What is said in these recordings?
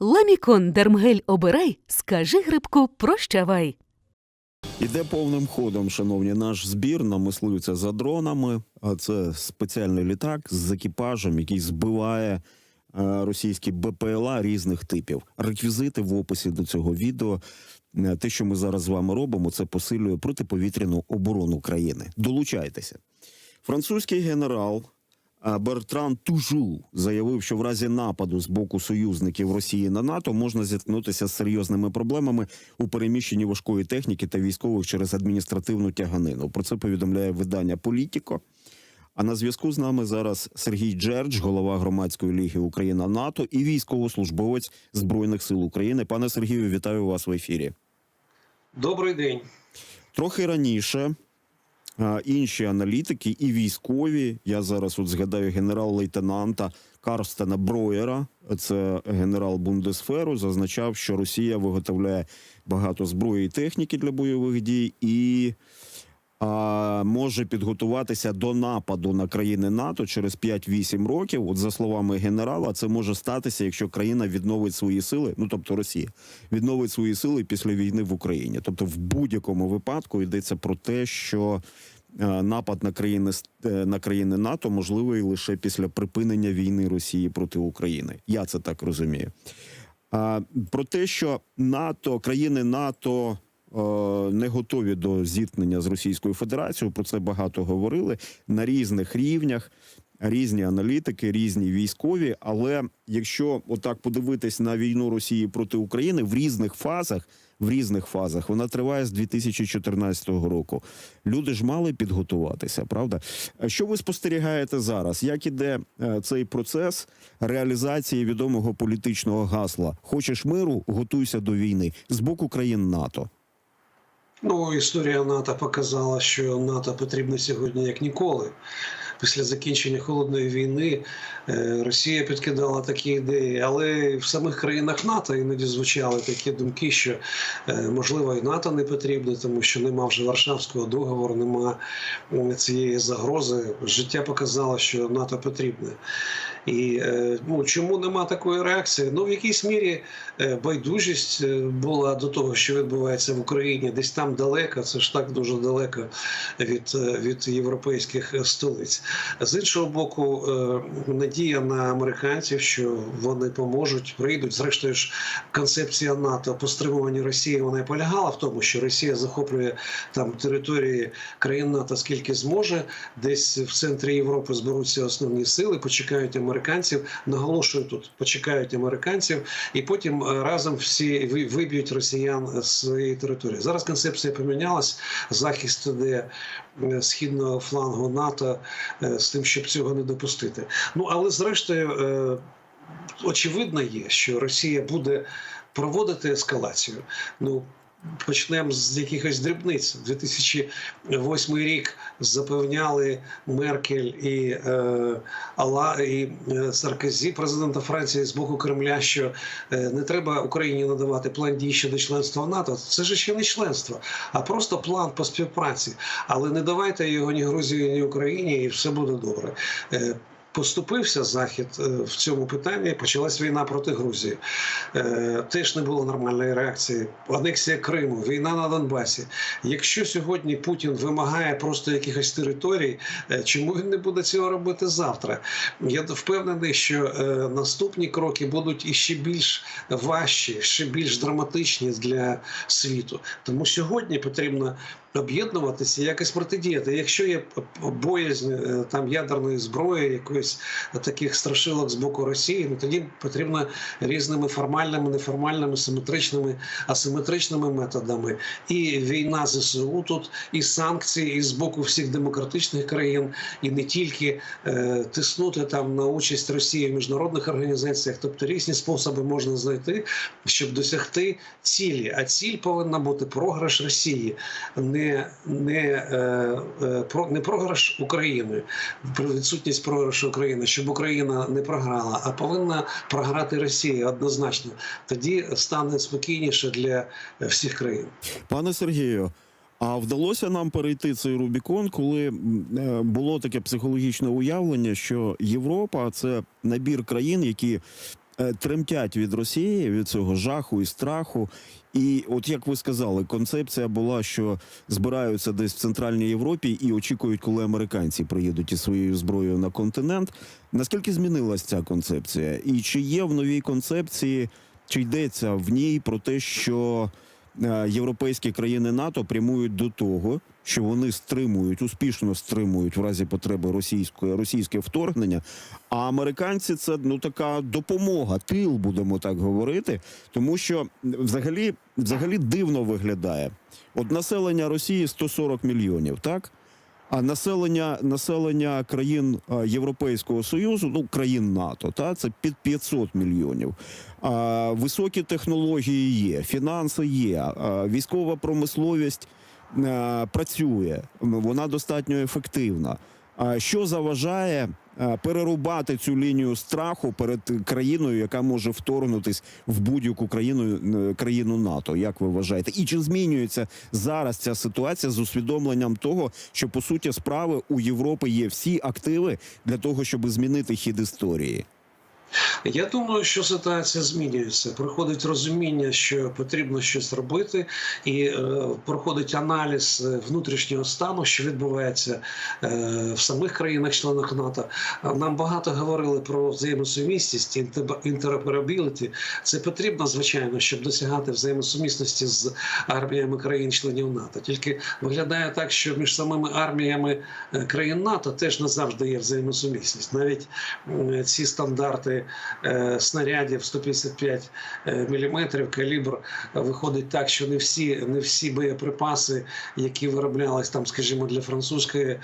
Ламікон Дермгель обирай, скажи грибку прощавай. Іде повним ходом, шановні, наш збір на мисливця за дронами. А це спеціальний літак з екіпажем, який збиває е, російські БПЛА різних типів. Реквізити в описі до цього відео. Е, Те, що ми зараз з вами робимо, це посилює протиповітряну оборону країни. Долучайтеся. Французький генерал Бертран Тужу заявив, що в разі нападу з боку союзників Росії на НАТО можна зіткнутися з серйозними проблемами у переміщенні важкої техніки та військових через адміністративну тяганину. Про це повідомляє видання Політіко. А на зв'язку з нами зараз Сергій Джердж, голова громадської ліги Україна НАТО і військовослужбовець Збройних сил України. Пане Сергію, вітаю вас в ефірі. Добрий день. Трохи раніше інші аналітики і військові. Я зараз от згадаю генерал-лейтенанта Карстена Броєра, це генерал Бундесферу, зазначав, що Росія виготовляє багато зброї і техніки для бойових дій. І може підготуватися до нападу на країни НАТО через 5-8 років. От за словами генерала, це може статися, якщо країна відновить свої сили, ну тобто Росія відновить свої сили після війни в Україні. Тобто, в будь-якому випадку йдеться про те, що е, напад на країни е, на країни НАТО можливий лише після припинення війни Росії проти України. Я це так розумію. А про те, що НАТО, країни НАТО не готові до зіткнення з Російською Федерацією. Про це багато говорили на різних рівнях. Різні аналітики, різні військові. Але якщо отак подивитись на війну Росії проти України в різних фазах, в різних фазах вона триває з 2014 року. Люди ж мали підготуватися, правда? Що ви спостерігаєте зараз? Як іде е, цей процес реалізації відомого політичного гасла? Хочеш миру, готуйся до війни з боку країн НАТО. Ну, історія НАТО показала, що НАТО потрібно сьогодні як ніколи. Після закінчення холодної війни е, Росія підкидала такі ідеї, але в самих країнах НАТО іноді звучали такі думки, що е, можливо і НАТО не потрібно, тому що нема вже Варшавського договору, нема цієї загрози. Життя показало, що НАТО потрібне. І е, ну, чому нема такої реакції? Ну, в якійсь мірі е, байдужість е, була до того, що відбувається в Україні, десь там далеко, це ж так дуже далеко від, е, від європейських столиць. З іншого боку, е, надія на американців, що вони поможуть, прийдуть. Зрештою ж, концепція НАТО по стримуванню Росії вона і полягала в тому, що Росія захоплює там території країн НАТО скільки зможе. Десь в центрі Європи зберуться основні сили, почекають американців. Наголошую тут, почекають американців, і потім е, разом всі виб'ють росіян з своєї території. Зараз концепція помінялась. Захист іде е, східного флангу НАТО е, з тим, щоб цього не допустити. Ну але зрештою. е, Очевидно є, що Росія буде проводити ескалацію. Ну почнемо з якихось дрібниць. 2008 рік запевняли Меркель і, е, Алла, і е, Саркозі, президента Франції, з боку Кремля, що е, не треба Україні надавати план дій щодо членства в НАТО. Це ж ще не членство, а просто план по співпраці. Але не давайте його ні Грузії, ні Україні, і все буде добре. Е, Поступився захід е, в цьому питанні. Почалась війна проти Грузії. Е, Теж не було нормальної реакції. Анексія Криму, війна на Донбасі. Якщо сьогодні Путін вимагає просто якихось територій, е, чому він не буде цього робити завтра? Я впевнений, що наступні кроки будуть іще більш важчі, ще більш драматичні для світу. Тому сьогодні потрібно об'єднуватися, якось протидіяти. Якщо є боязнь е, там ядерної зброї, якоїсь таких страшилок з боку Росії, ну тоді потрібно різними формальними, неформальними, симетричними, асиметричними методами. І війна ЗСУ тут, і санкції, і з боку всіх демократичних країн, і не тільки е, тиснути там на участь Росії в міжнародних організаціях, тобто різні способи можна знайти, щоб досягти цілі. А ціль повинна бути програш Росії, не, не, е, е, про, не програш України, про відсутність програшу України, щоб Україна не програла, а повинна програти Росія однозначно. Тоді стане спокійніше для всіх країн. Пане Сергію, а вдалося нам перейти цей Рубікон, коли е, було таке психологічне уявлення, що Європа це набір країн, які тремтять від Росії від цього жаху і страху. І от як ви сказали, концепція була, що збираються десь в Центральній Європі і очікують, коли американці приїдуть із своєю зброєю на континент. Наскільки змінилась ця концепція? І чи є в новій концепції, чи йдеться в ній про те, що е, європейські країни НАТО прямують до того, що вони стримують, успішно стримують в разі потреби російської російське вторгнення. А американці це ну така допомога, тил, будемо так говорити, тому що взагалі, взагалі дивно виглядає. От населення Росії 140 мільйонів, так? А населення населення країн Європейського союзу, ну країн НАТО, та це під 500 мільйонів. А, високі технології є, фінанси є, військова промисловість працює, вона достатньо ефективна. Що заважає перерубати цю лінію страху перед країною, яка може вторгнутись в будь-яку країну е, країну НАТО? Як ви вважаєте? І чи змінюється зараз ця ситуація з усвідомленням того, що по суті справи у Європи є всі активи для того, щоб змінити хід історії? Я думаю, що ситуація змінюється. Приходить розуміння, що потрібно щось робити, і е, проходить аналіз е, внутрішнього стану, що відбувається е, в самих країнах-членах НАТО. Нам багато говорили про взаємосумісність, інтер- інтероперабіліті. Це потрібно, звичайно, щоб досягати взаємосумісності з арміями країн-членів НАТО. Тільки виглядає так, що між самими арміями е, країн НАТО теж не завжди є взаємосумісність. Навіть м, ці стандарти е, снарядів 155 мм калібр е, виходить так, що не всі, не всі боєприпаси, які вироблялись там, скажімо, для французької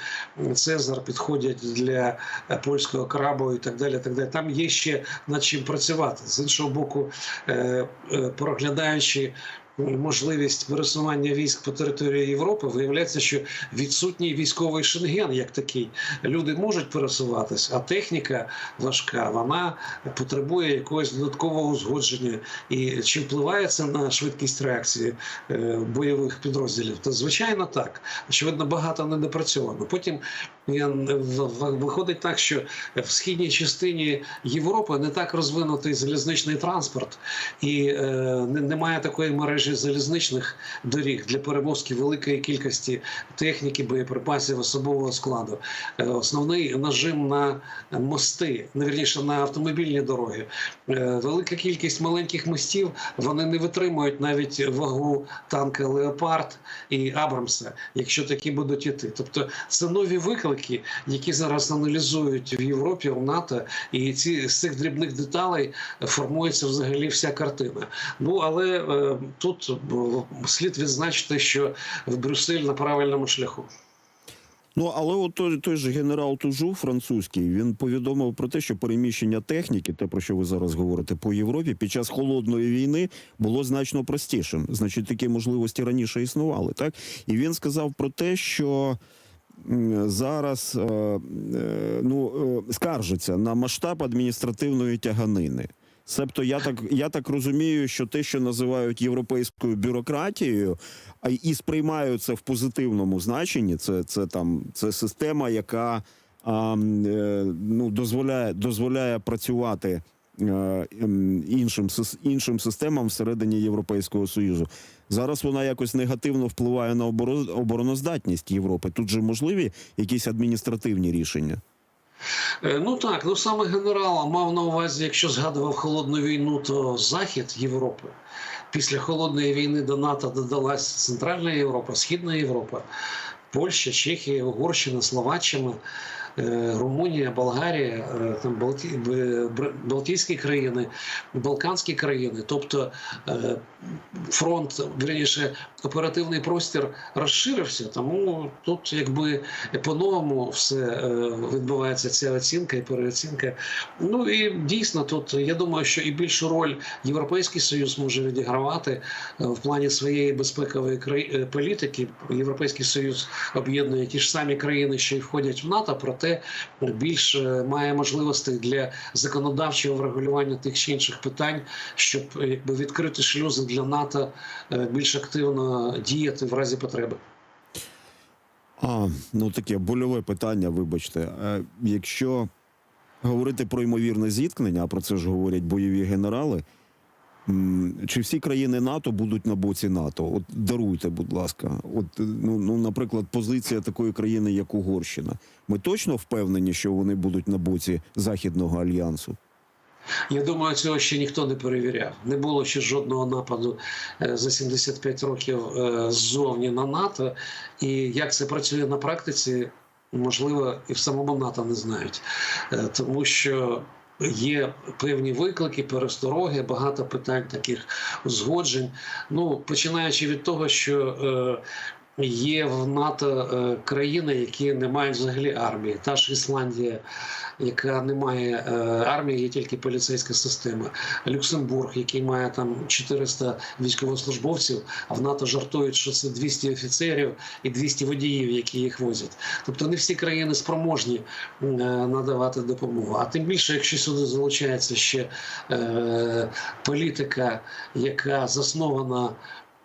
Цезар, підходять для е, польського крабу і так далі. Так далі. Там є ще над чим працювати. З іншого боку, е, е, проглядаючи можливість пересування військ по території Європи, виявляється, що відсутній військовий шенген як такий. Люди можуть пересуватись, а техніка важка, вона потребує якогось додаткового узгодження. І чи впливає це на швидкість реакції е, бойових підрозділів? То звичайно так. Очевидно, багато не допрацьовано. Потім е, виходить так, що в східній частині Європи не так розвинутий залізничний транспорт, і е, не- немає такої мережі залізничних доріг для перевозки великої кількості техніки, боєприпасів, особового складу. Е, Основний нажим на мости, не вірніше на автомобільні дороги. Е, Велика кількість маленьких мостів вони не витримують навіть вагу танка Леопард і Абрамса, якщо такі будуть іти. Тобто це нові виклики, які зараз аналізують в Європі, в НАТО, і ці з цих дрібних деталей формується взагалі вся картина. Ну але е, тут е, слід відзначити, що в Брюссель на правильному шляху. Ну але от той, той же генерал Тужу французький він повідомив про те, що переміщення техніки, те про що ви зараз говорите, по Європі під час холодної війни було значно простішим. Значить, такі можливості раніше існували, так і він сказав про те, що. Зараз е, е, ну е, скаржиться на масштаб адміністративної тяганини. Себто, я так я так розумію, що те, що називають європейською бюрократією, а і сприймають це в позитивному значенні. Це, це там це система, яка а, е, ну, дозволяє, дозволяє працювати е, ем, іншим, іншим системам всередині Європейського Союзу. Зараз вона якось негативно впливає на оборо- обороноздатність Європи. Тут же можливі якісь адміністративні рішення. Е, Ну так, ну саме генерал мав на увазі, якщо згадував холодну війну, то захід Європи. Після холодної війни до НАТО додалась Центральна Європа, Східна Європа, Польща, Чехія, Угорщина, Словаччина. Е, Румунія, Болгарія, е, там Балті... Балтійські країни, Балканські країни, тобто е, фронт, вірніше, оперативний простір розширився, тому тут якби по-новому все відбувається ця оцінка і переоцінка. Ну і дійсно тут я думаю, що і більшу роль Європейський Союз може відігравати в плані своєї безпекової краї- е, політики. Європейський Союз об'єднує ті ж самі країни, що й входять в НАТО, проте більш е, має можливостей для законодавчого врегулювання тих чи інших питань, щоб е, якби відкрити шлюзи для НАТО е, більш активно діяти в разі потреби. А, ну таке больове питання, вибачте. Якщо говорити про ймовірне зіткнення, а про це ж говорять бойові генерали. Чи всі країни НАТО будуть на боці НАТО? От даруйте, будь ласка. От ну, ну, наприклад, позиція такої країни, як Угорщина. Ми точно впевнені, що вони будуть на боці Західного альянсу. Я думаю, цього ще ніхто не перевіряв. Не було ще жодного нападу е, за 75 років е, ззовні на НАТО. І як це працює на практиці, можливо, і в самому НАТО не знають, Е, тому що. Є певні виклики, перестороги, багато питань таких узгоджень. Ну починаючи від того, що е, є в НАТО е, країни, які не мають взагалі армії. Та ж Ісландія, яка не має е, армії, є тільки поліцейська система. Люксембург, який має там 400 військовослужбовців, а в НАТО жартують, що це 200 офіцерів і 200 водіїв, які їх возять. Тобто не всі країни спроможні е, надавати допомогу. А тим більше, якщо сюди залучається ще політика, яка заснована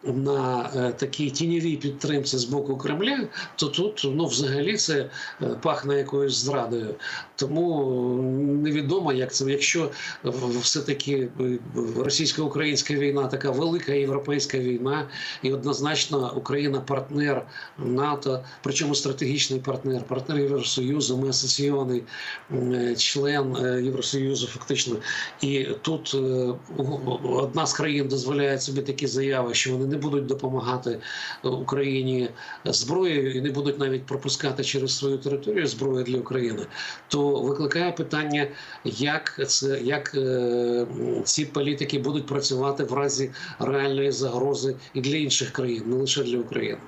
на е, такій тіньовій підтримці з боку Кремля, то тут ну взагалі це е, пахне якоюсь зрадою. Тому невідомо, як це, якщо все таки російсько-українська війна така велика європейська війна, і однозначно Україна партнер НАТО, причому стратегічний партнер, партнер Євросоюзу, ми асоційований член е, Євросоюзу, фактично. І тут е, одна з країн дозволяє собі такі заяви, що вони не будуть допомагати Україні зброєю і не будуть навіть пропускати через свою територію зброю для України, то викликає питання, як це як е, ці політики будуть працювати в разі реальної загрози і для інших країн, не лише для України.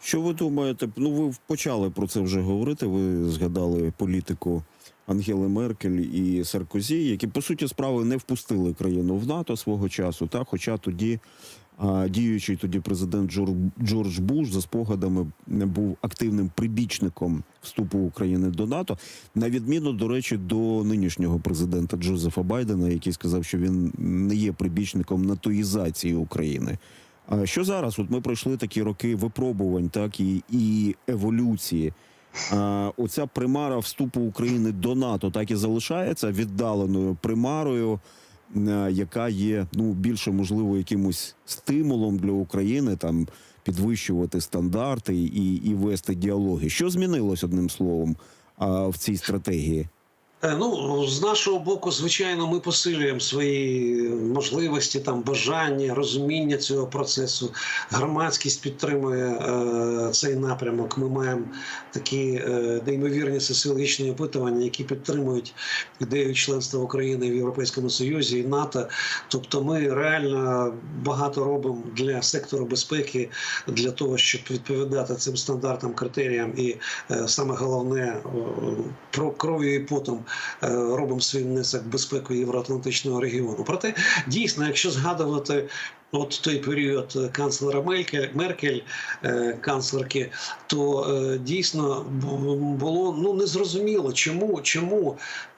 Що ви думаєте? Ну, ви почали про це вже говорити. Ви згадали політику Ангели Меркель і Саркозі, які по суті справи не впустили країну в НАТО свого часу. Та хоча тоді діючий тоді президент Джор, Джордж Буш за спогадами був активним прибічником вступу України до НАТО, на відміну до речі, до нинішнього президента Джозефа Байдена, який сказав, що він не є прибічником натоїзації України. А що зараз? От ми пройшли такі роки випробувань, так і, і еволюції. А, оця примара вступу України до НАТО так і залишається віддаленою примарою, яка є ну більше можливо якимось стимулом для України там підвищувати стандарти і, і вести діалоги. Що змінилось одним словом в цій стратегії? Е, Ну, з нашого боку, звичайно, ми посилюємо свої можливості, там бажання, розуміння цього процесу. Громадськість підтримує е, цей напрямок. Ми маємо такі е, неймовірні соціологічні опитування, які підтримують ідею членства України в Європейському Союзі і НАТО. Тобто, ми реально багато робимо для сектору безпеки для того, щоб відповідати цим стандартам, критеріям, і е, саме головне про кров'ю і потом робимо свій внесок в безпеку євроатлантичного регіону. Проте дійсно, якщо згадувати. От той період е, канцлера Меркель, Меркель е, канцлерки, то е, дійсно було ну незрозуміло, чому, чому е,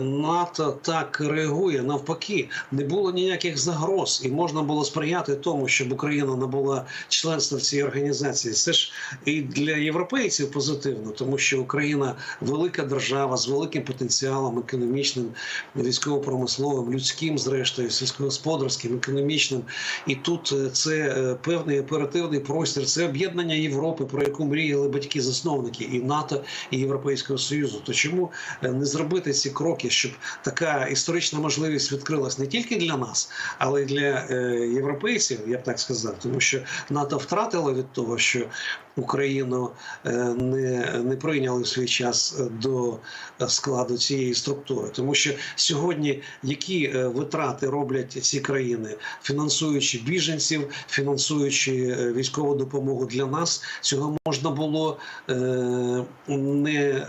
НАТО так реагує. Навпаки, не було ніяких загроз, і можна було сприяти тому, щоб Україна набула членства в цій організації. Це ж і для європейців позитивно, тому що Україна велика держава з великим потенціалом економічним, військово-промисловим, людським, зрештою, сільськогосподарським, економічним. І тут е, це е, певний оперативний простір, це об'єднання Європи, про яку мріяли батьки-засновники і НАТО, і Європейського Союзу. То чому е, не зробити ці кроки, щоб така історична можливість відкрилась не тільки для нас, але й для е, європейців, я б так сказав, тому що НАТО втратило від того, що Україну е, не, не прийняли в свій час е, до складу цієї структури, тому що сьогодні які е, витрати роблять ці країни, фінансуючи біженців, фінансуючи військову допомогу для нас, цього можна було не,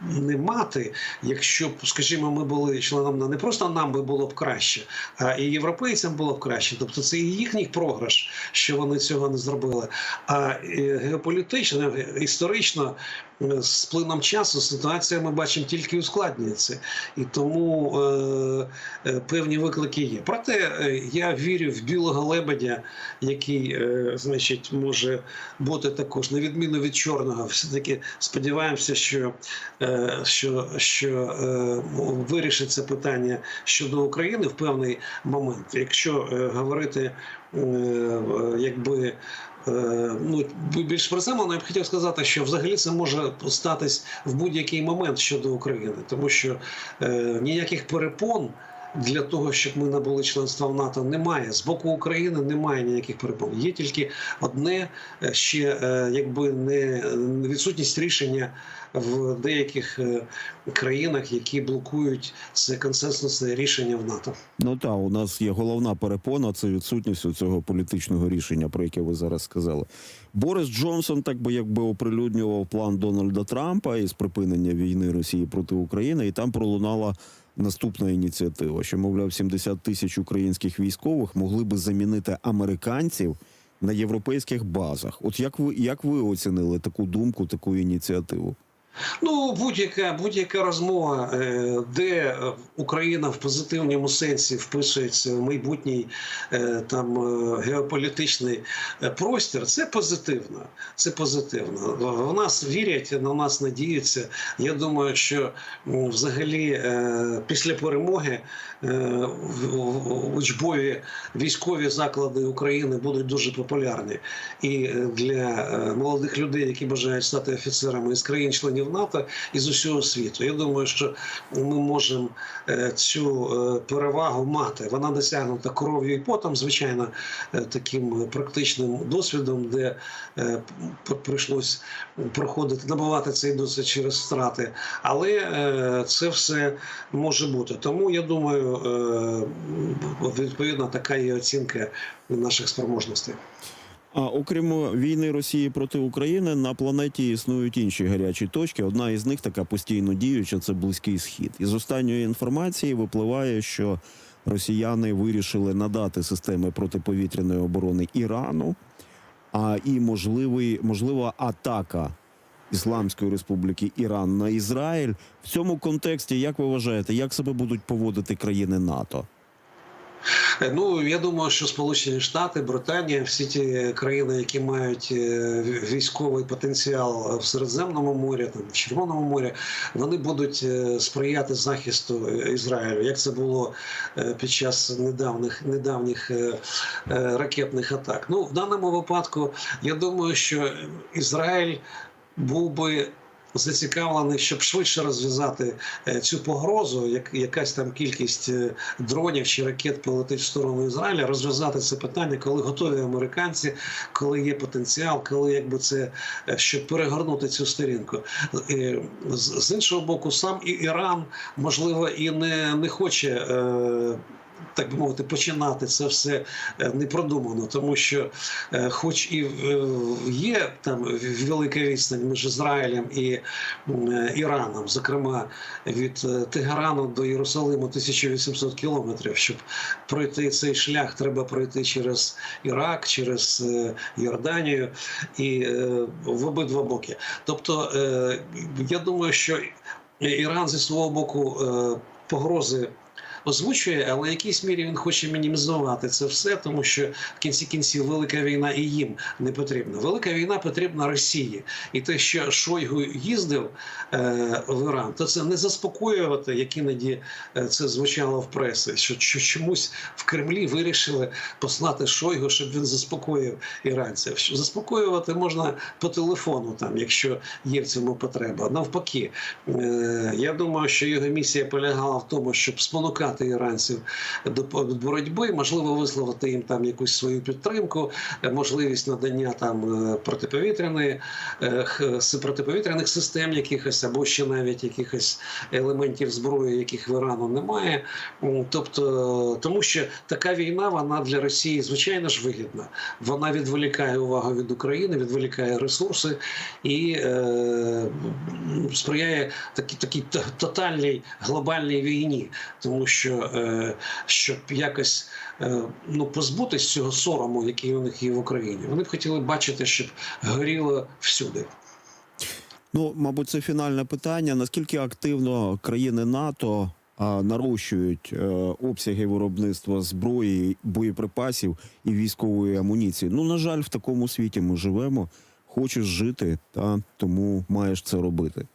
не мати, якщо б, скажімо, ми були членом не просто нам би було б краще, а і європейцям було б краще. Тобто це і їхній програш, що вони цього не зробили. А геополітично, історично е, з плином часу ситуація ми бачимо тільки ускладнюється, і тому е, е, певні виклики є. Проте е, я вірю в білого лебедя, який, е, значить, може бути також на відміну від чорного. Все таки сподіваємося, що, е, що, що е, вирішить це питання щодо України в певний момент. Якщо е, говорити, якби. Е, Ну, більш приземлено, я б хотів сказати, що взагалі це може статись в будь-який момент щодо України, тому що е, ніяких перепон для того, щоб ми набули членства в НАТО, немає. З боку України немає ніяких перепон. Є тільки одне е, ще е, якби не відсутність рішення в деяких е, країнах, які блокують це консенсусне рішення в НАТО. Ну та у нас є головна перепона це відсутність цього політичного рішення, про яке ви зараз сказали. Борис Джонсон, так би якби оприлюднював план Дональда Трампа із припинення війни Росії проти України, і там пролунала наступна ініціатива, що мовляв 70 тисяч українських військових могли би замінити американців на європейських базах. От як ви як ви оцінили таку думку, таку ініціативу? Ну, будь-яка будь-яка розмова, е, де е, Україна в позитивному сенсі вписується в майбутній е, там геополітичний простір, це позитивно. Це позитивно. В нас вірять, на нас надіються. Я думаю, що взагалі після перемоги учбові військові заклади України будуть дуже популярні. І для молодих людей, які бажають стати офіцерами із країн-членів НАТО і з усього світу. Я думаю, що ми можемо е, цю е, перевагу мати. Вона досягнута кров'ю і потом, звичайно, е, таким практичним досвідом, де прийшлось проходити, набувати цей досвід через втрати. Але це все може бути. Тому я думаю, відповідно така є оцінка наших спроможностей. А окрім війни Росії проти України, на планеті існують інші гарячі точки. Одна із них така постійно діюча це близький схід. Із останньої інформації випливає, що росіяни вирішили надати системи протиповітряної оборони Ірану, а і можливий можлива атака Ісламської Республіки Іран на Ізраїль. В цьому контексті, як ви вважаєте, як себе будуть поводити країни НАТО? Ну я думаю, що Сполучені Штати, Британія, всі ті країни, які мають е, військовий потенціал в Середземному морі, там в Червоному морі, вони будуть е, сприяти захисту Ізраїлю, як це було е, під час недавніх недавніх ракетних атак. Ну в даному випадку я думаю, що Ізраїль був би. Зацікавлений, щоб швидше розв'язати е, цю погрозу, як якась там кількість е, дронів чи ракет полетить в сторону Ізраїля, розв'язати це питання, коли готові американці, коли є потенціал, коли якби це е, щоб перегорнути цю сторінку. З іншого боку, сам і Іран можливо і не, не хоче. Так би мовити, починати це все е, непродумано, тому що, е, хоч і е, є там велика відстань між Ізраїлем і Іраном, зокрема від Тегерану до Єрусалиму 1800 кілометрів. Щоб пройти цей шлях, треба пройти через Ірак, через Йорданію і в обидва боки. Тобто, я думаю, що Іран зі свого боку погрози. Озвучує, але в якійсь мірі він хоче мінімізувати це все, тому що в кінці кінців велика війна і їм не потрібна. Велика війна потрібна Росії, і те, що Шойгу їздив е, в Іран, то це не заспокоювати, як іноді е, це звучало в пресі, що, що чомусь в Кремлі вирішили послати Шойгу, щоб він заспокоїв іранців. Що Заспокоювати можна по телефону, там, якщо є в цьому потреба. Навпаки, е, я думаю, що його місія полягала в тому, щоб спонукати іранців до боротьби, можливо, висловити їм там якусь свою підтримку, е, можливість надання там е, протиповітряної е, протиповітряних систем, якихось або ще навіть якихось елементів зброї, яких в Ірану немає. Тобто, тому що така війна вона для Росії звичайно ж вигідна. Вона відволікає увагу від України, відволікає ресурси і сприяє такій такій тотальній глобальній війні, тому що е, щоб якось е, ну позбутись цього сорому, який у них є в Україні, вони б хотіли бачити, щоб горіло всюди. Ну, мабуть, це фінальне питання. Наскільки активно країни НАТО нарощують е, обсяги виробництва зброї, боєприпасів і військової амуніції? Ну, на жаль, в такому світі ми живемо. Хочеш жити, та тому маєш це робити.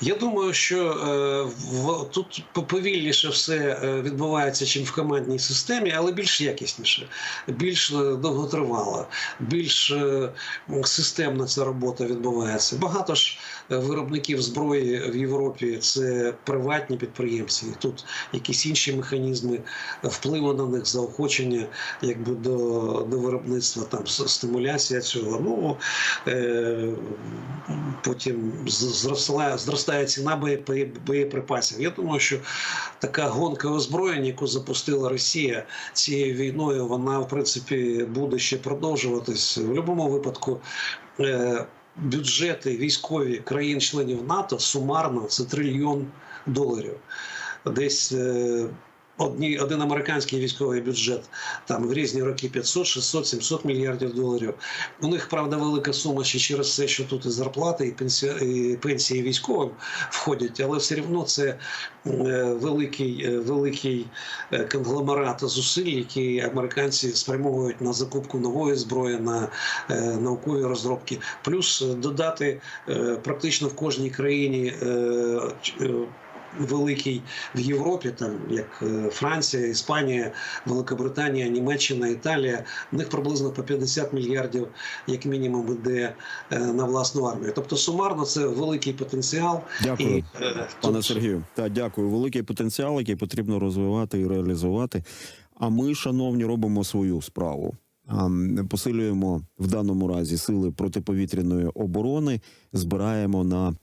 Я думаю, що е, тут повільніше все е, відбувається, чим в командній системі, але більш якісніше, більш е, довготривало, більш е, системна ця робота відбувається. Багато ж е, виробників зброї в Європі це приватні підприємці. Тут якісь інші механізми впливу на них, заохочення якби до, до виробництва, там стимуляція цього. Ну е, потім зросла, зростає ціна боєприпасів. Я думаю, що така гонка озброєнь, яку запустила Росія цією війною, вона в принципі буде ще продовжуватись. В будь-якому випадку. Е, Бюджети військові країн-членів НАТО сумарно це трильйон доларів. Десь е, одні, один американський військовий бюджет там в різні роки 500, 600, 700 мільярдів доларів. У них правда велика сума ще через те, що тут і зарплати, і пенсії, і пенсії військовим входять, але все одно це е, великий, е, великий е, конгломерат зусиль, які американці спрямовують на закупку нової зброї, на наукові розробки. Плюс додати практично в кожній країні. Великий в Європі, там як е, Франція, Іспанія, Великобританія, Німеччина, Італія, в них приблизно по 50 мільярдів, як мінімум, іде е, на власну армію. Тобто сумарно це великий потенціал. Дякую. І, е, Пане тут- Сергію, та дякую. Великий потенціал, який потрібно розвивати і реалізувати. А ми, шановні, робимо свою справу. Посилюємо в даному разі сили протиповітряної оборони, збираємо на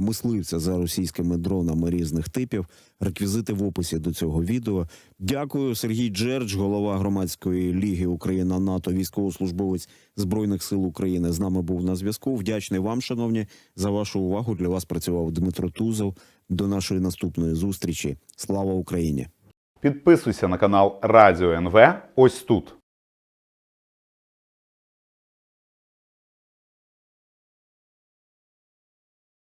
мисливця за російськими дронами різних типів. Реквізити в описі до цього відео. Дякую, Сергій Джердж, голова громадської ліги Україна НАТО, військовослужбовець збройних сил України. З нами був на зв'язку. Вдячний вам, шановні, за вашу увагу. Для вас працював Дмитро Тузов. До нашої наступної зустрічі. Слава Україні! Підписуйся на канал Радіо НВ ось тут.